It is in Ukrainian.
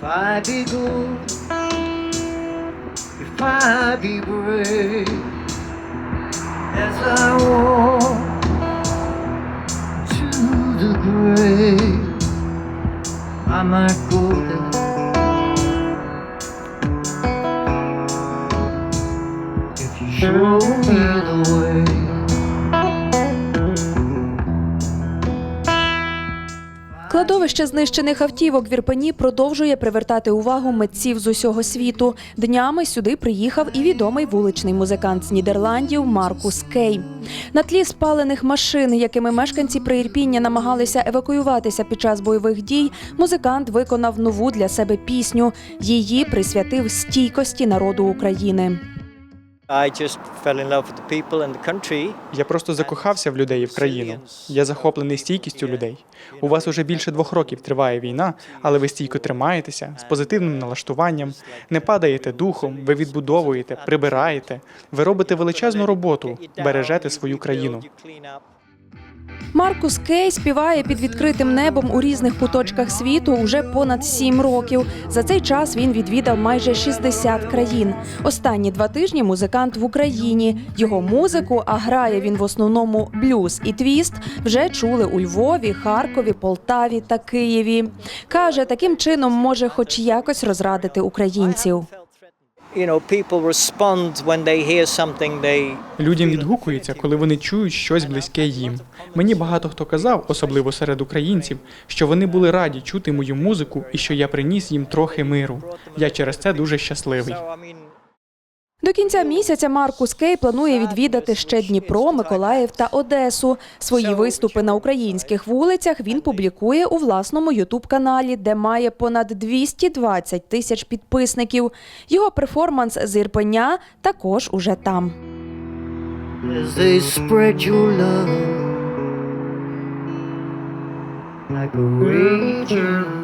If I be good, if I be brave, as I walk to the grave, I might go there. If you show me the way. Кладовище знищених автівок в Ірпені продовжує привертати увагу митців з усього світу. Днями сюди приїхав і відомий вуличний музикант з Нідерландів Маркус Кей. На тлі спалених машин, якими мешканці Приірпіння намагалися евакуюватися під час бойових дій, музикант виконав нову для себе пісню. Її присвятив стійкості народу України. Я просто закохався в людей і в країну. Я захоплений стійкістю людей. У вас уже більше двох років триває війна, але ви стійко тримаєтеся з позитивним налаштуванням, не падаєте духом, ви відбудовуєте, прибираєте. Ви робите величезну роботу, бережете свою країну. Маркус Кей співає під відкритим небом у різних куточках світу уже понад сім років. За цей час він відвідав майже 60 країн. Останні два тижні музикант в Україні. Його музику, а грає він в основному блюз і твіст, вже чули у Львові, Харкові, Полтаві та Києві. Каже, таким чином може хоч якось розрадити українців. Людям відгукується, коли вони чують щось близьке їм. Мені багато хто казав, особливо серед українців, що вони були раді чути мою музику і що я приніс їм трохи миру. Я через це дуже щасливий. До кінця місяця Маркус Кей планує відвідати ще Дніпро, Миколаїв та Одесу. Свої виступи на українських вулицях він публікує у власному ютуб-каналі, де має понад 220 тисяч підписників. Його перформанс з Ірпеня також уже там. like a